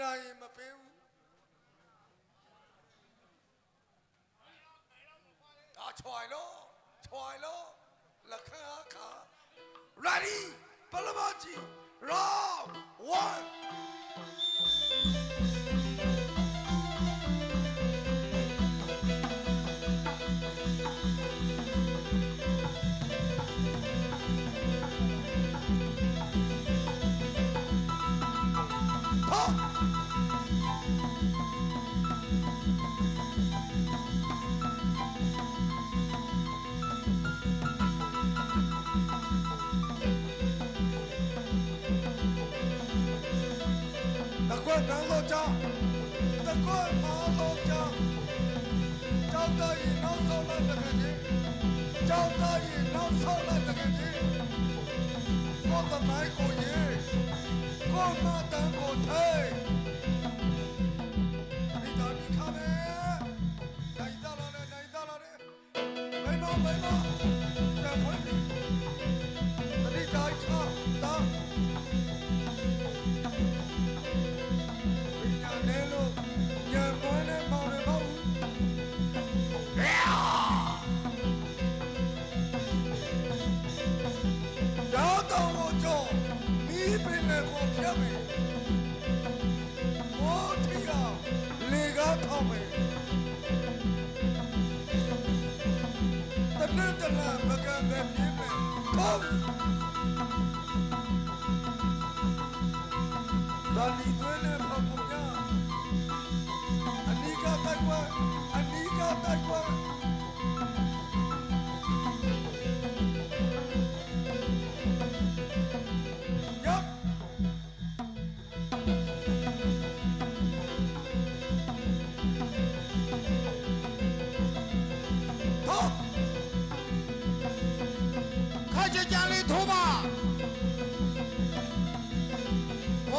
တာရင်မပေးဘူးဒါချွိုင်လို့ချွိုင်လို့လက်ခံအခါ ready ပလမကြီး round 1 တကွက်နန်းလို့ကြောင်းတကွက်မောင်းလို့ကြောင်းကြောက်တော်ရင်နောက်ဆုံးလိုက်တကယ်ကြီးကြောက်တော်ရင်နော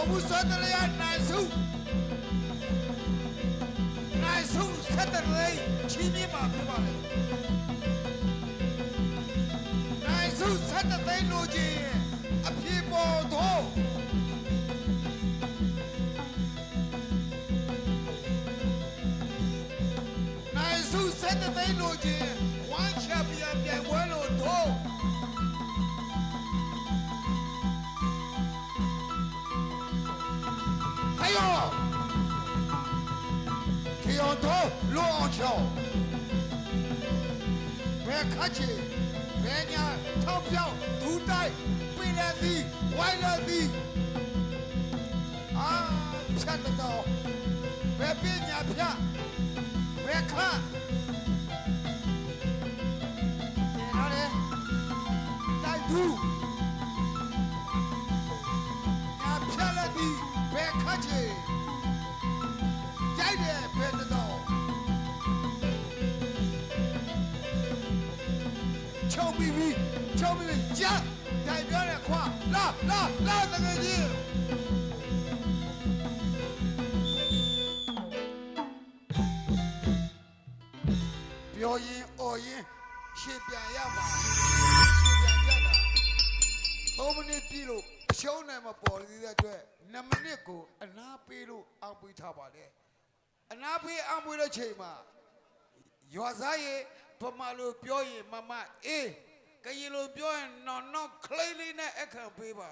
ဘုံဘူးစတဲ့လေးနိုင်စုနိုင်စုဆက်တဲ့လေးချင်းပြပါပြပါလေနိုင်စုဆက်တဲ့လေးလိုချင်အပြေပေါ်တော့နိုင်စုဆက်တဲ့လေးလိုချင် 罗昂桥，别客气，别娘钞票都带，背了的，歪了的，啊，骗得到，别别娘骗，别看，在哪里？带路。ညာ ချုံပြီးပြီးချုံပြီးပြီးကြက်တိုင်ပြောတဲ့ခွာလာလာလာတကယ်ကြီးပြောရင်အော်ရင်ရှေ့ပြန်ရမှာရှေ့ပြန်ကြတာ3မိနစ်ပြည့်လို့အရှုံးနိုင်မပေါ်သေးတဲ့အတွက်2မိနစ်ကိုအနာပေးလို့အောင်ပေးထားပါတယ်အနာပေးအောင်ပေးတဲ့ချိန်မှာ ရွာသားရေဗမာလိုပြောရင်မမအေးကရင်လိုပြောရင်နော်နော်ခလေးလေးနဲ့အခန့်ပေးပါ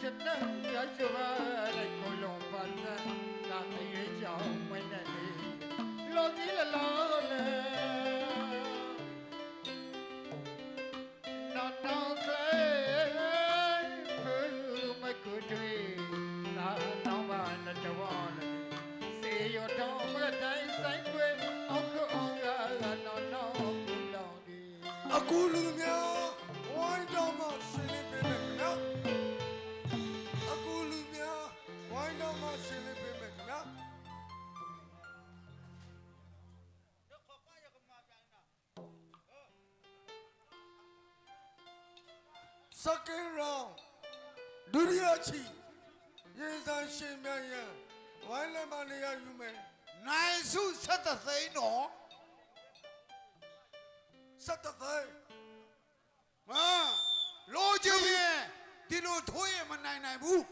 Sitten yaşıverek kolon bana Lan yiyeceğim ne ne Lo değil la စကင်ရောင်းဒုတိယချီရေစံရှင်မြန်ရန်ဝိုင်းလက်မနေရယူမယ်နိုင်စုဆက်တဲ့သိန်းတော့စက်တသိန်းဟာလိုချင်ရင်ဒီလိုထိုးရင်မနိုင်နိုင်ဘူး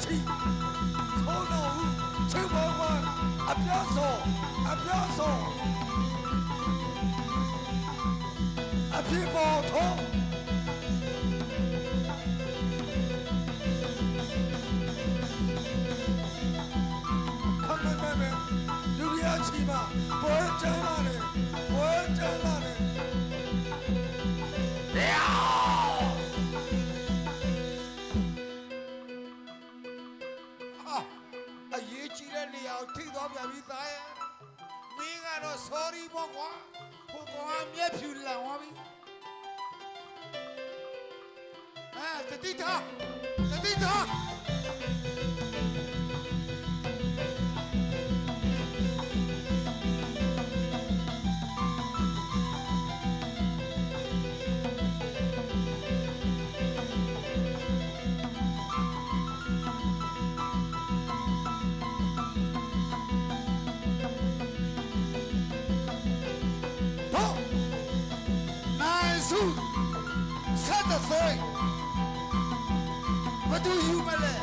ဒုတိယချီသုံးတော်ဦးချိန်ပေါင်းဝိုင်းအပြားဆုံးအပြားဆုံးအပြည့်ပေါ်ထုံး ကတော့ sorry ပေါ့ကွာဟိုကောင်ကမျက်ဖြူလန်သွားပြီအဲတတိထားတတိထား သူယူမလဲ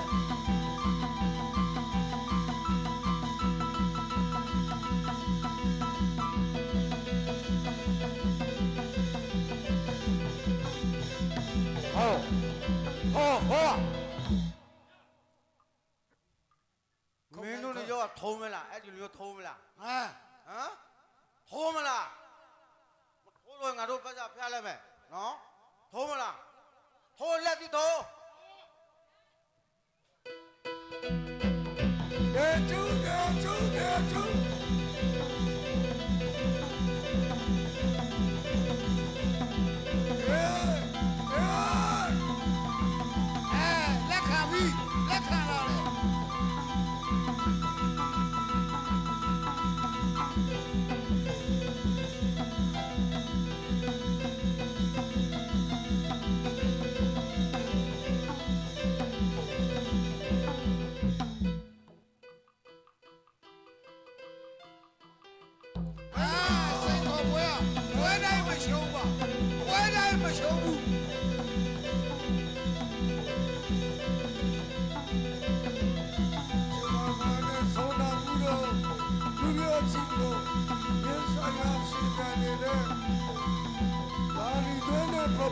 ဟောဟော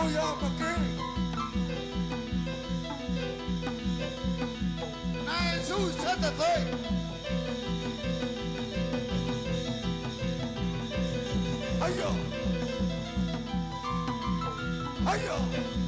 တဲ့ပပညာဟာလက်ဒီတော့ဒီဝတို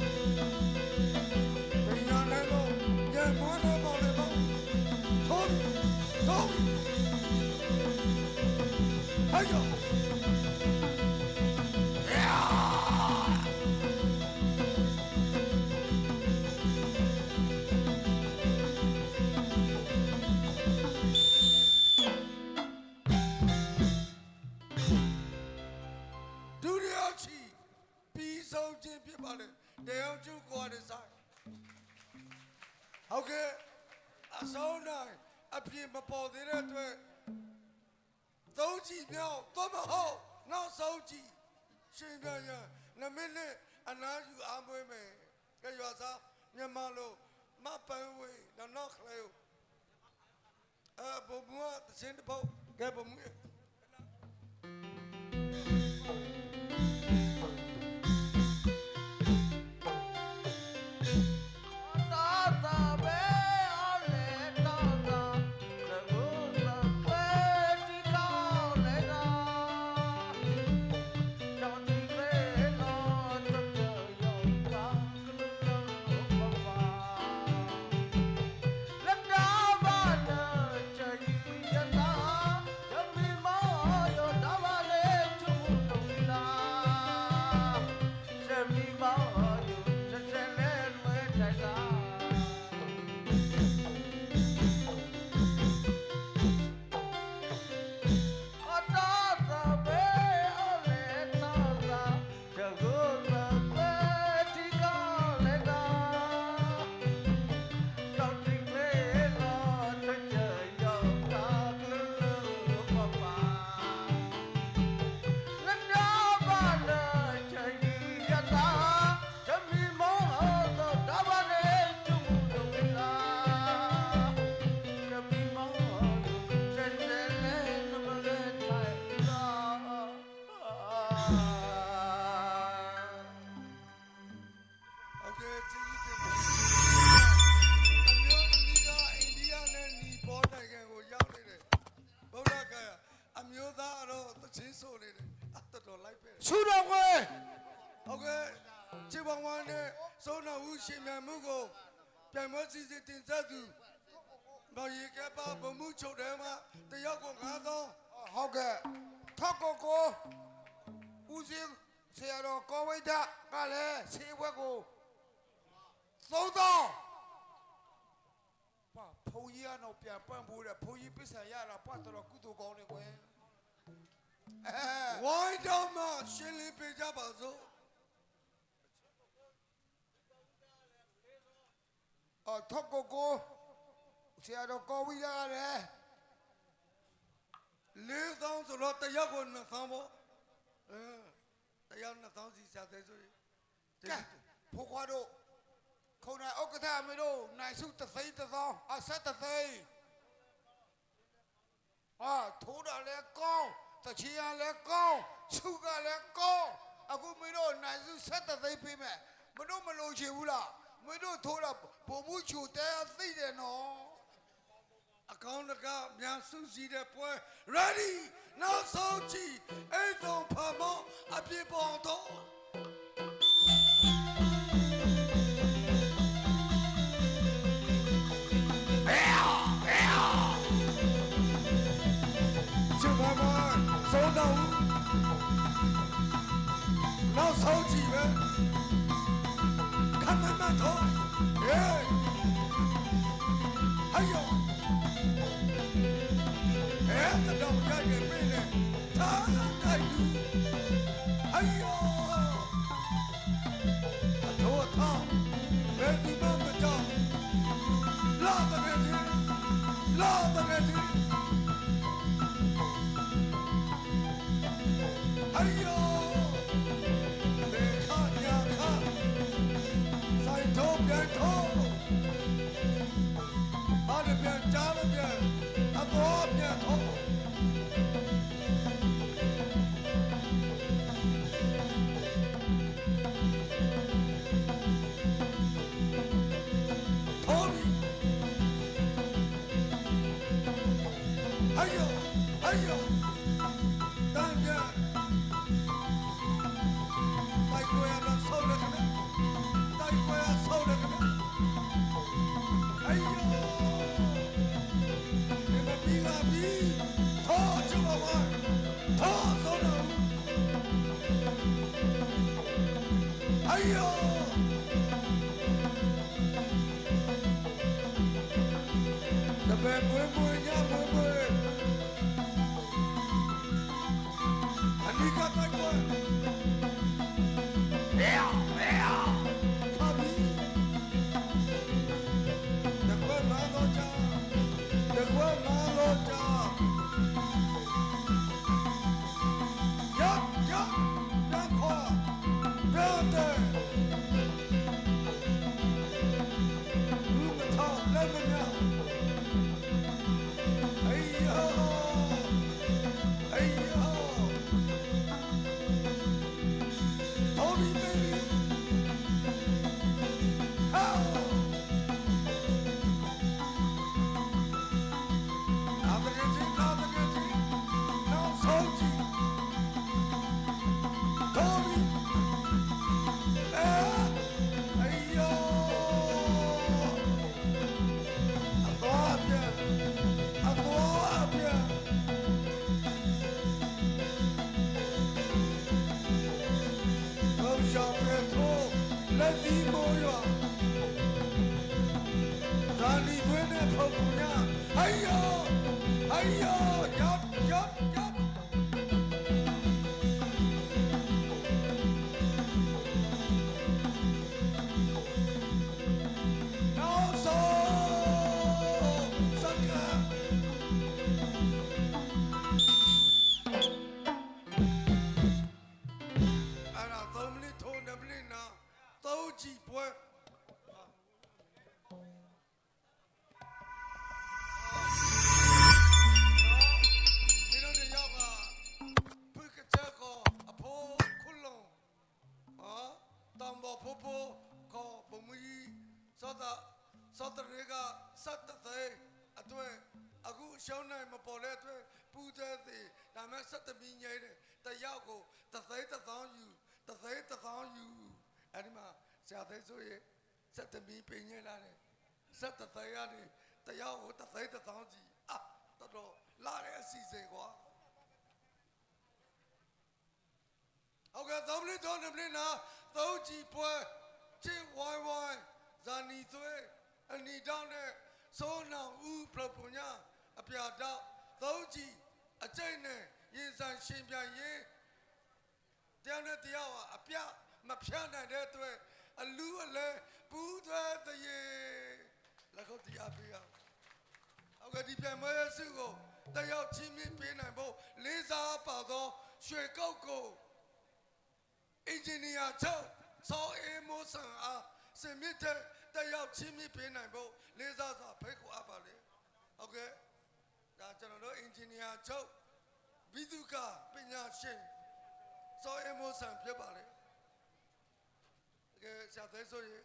ပြင်းမပေါ်သေးတဲ့အတွက်သုံးချီမြောက်တော့မဟုတ်နောက်ဆုံးချီရှင်ပြန်ရနမိနစ်အနာယူအားမွေးမယ်ကြရွာသားမြန်မာလို့မပန်းဝေးနောက်ခလေအဘုံဘုံကသချင်းတစ်ပုတ်ကဲဘုံဘုံ ပါဖုန်ကြီးကတော့ပြန်ပန့်ဖို့တဲ့ဖုန်ကြီးပစ္စံရတာပတ်တော်ကုသိုလ်ကောင်းနေကွယ်အဲဝိုင်းတော့မှရှင်းလင်းပေးကြပါစို့အော်ထောက်ကိုကိုဆရာတော်ကောဝိဒကလည်းလေးသောင်းဆိုတော့တယောက်ကိုနှစ်သောင်းပေါ့အဲတယောက်နှစ်သောင်းစီစားတယ်ဆိုရင်ကဲဖိုးခွားတို့ ခုံနိုင်ဥက္ကဋ္ဌအမေတို့နိုင်စုတစ်သိန်းတစ်သောင်းအဆက်တစ်သိန်းအာထိုးတာလည်းကောင်းတချီရလည်းကောင်းစုကလည်းကောင်းအခုမင်းတို့နိုင်စုဆက်တစ်သိန်းပေးမယ်မတို့မလို့ချင်ဘူးလားမင်းတို့ထိုးတာဘုံမှုချူတဲသိတယ်နော်အကောင့်တကမြန်စုစည်းတဲ့ပွဲ ready နောက်ဆုံးကြည့်အိတ်တော်ဖမောအပြစ်ပေါ်တော့ ခ တပ 小姑娘哎呦哎呦。 ဖိုးဖိုးကိုဘုံမီစောတာစောတရေကစတ်တဲ့အတွက်အခုရှောင်းနိုင်မပေါ်တဲ့အတွက်ပူတဲ့သေးဒါမဲ့စက်တမီငိမ့်တယ်တယောက်ကိုတသိန်းတစ်သောင်းယူတသိန်းတစ်သောင်းယူအဲ့ဒီမှာဆရာသိဆိုရင်စက်တမီပင်ငိမ့်လာတယ်စက်တသိန်းရတယ်တယောက်ကိုတသိန်းတစ်သောင်းကြီးအာတော်တော်လာတဲ့အစီအစဉ်ကွာ ဟုတ်ကဲ့သုံးမိနစ်တော့နှစ်မိနစ်နာသုံးကြည့်ပွဲချစ်ဝိုင်းဝိုင်းဇာနီသွေးအနီတောင်းနဲ့စိုးနောင်ဦးပရပညာအပြာတော့သုံးကြည့်အကျိတ်နဲ့ရင်ဆိုင်ရှင်ပြန်ရင်တရားနဲ့တရားဟာအပြမဖြတ်နိုင်တဲ့အတွက်အလူအလဲပူးသွဲတရေလက်ခုပ်တရားပေးရအောင်ဟုတ်ကဲ့ဒီပြန်မွေးစုကိုတယောက်ချင်းမြင့်ပေးနိုင်ဖို့လေးစားပါသောရွှေကုတ်ကို အင်ဂျင်နီယာချုပ်စောအေးမိုးဆန်အားစင်မြင့်တဲ့တယောက်ချင်းမြင့်ပေးနိုင်ဖို့လေးစားစွာဖိတ်ခေါ်အပ်ပါလေဟုတ်ကဲ့ဒါကျွန်တော်တို့အင်ဂျင်နီယာချုပ်ဘိသုကပညာရှင်စောအေးမိုးဆန်ဖြစ်ပါလေတကယ်ဆရာသေးဆိုရင်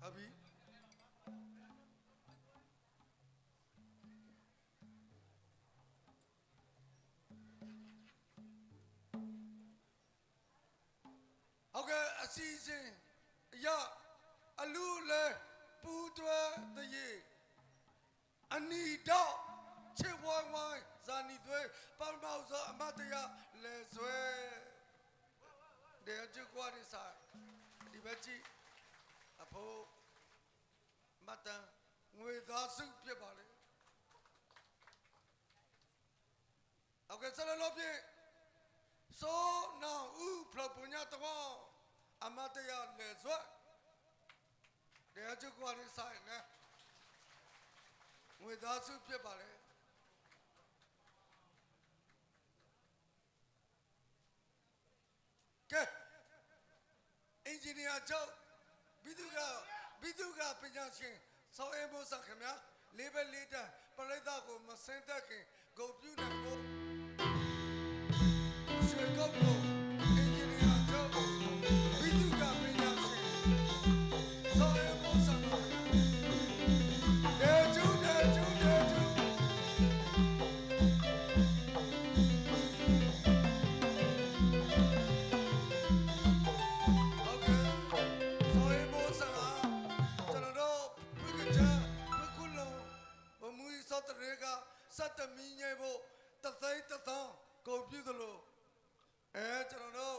ဟုတ်ပြီ စီအစဉ်အရအလူလဲပူတွဲတရေအနီတော့ချစ်ဝိုင်းဝိုင်းဇာနီသွဲပေါင်းပေါင်းစောအမတ်တရားလဲဆွဲတဲ့ကြွကွာဒီစားဒီဘက်ကြည့်အဖိုးမတ်တန်ငွေသားစုဖြစ်ပါလေဟုတ်ကဲ့ဆက်လက် လို့ဖြင့် So now, u propunya tawang amataya lezwa. Dia juga ada saya ne. Muda su pye bale. Ke? Engineer Joe, biduga biduga ပညာရှင်ဆောင်းအမိုးစခင်ဗျာလေးပဲလေးတန်းပရိသတ်ကိုမစင်တက်ခင်ဂုံပြူနိုင်ဖို့ရွှေကုတ်ကို ဖို့တသိန်းတသောင်းကုန်ပြီသလိုအဲကျွန်တော်တို့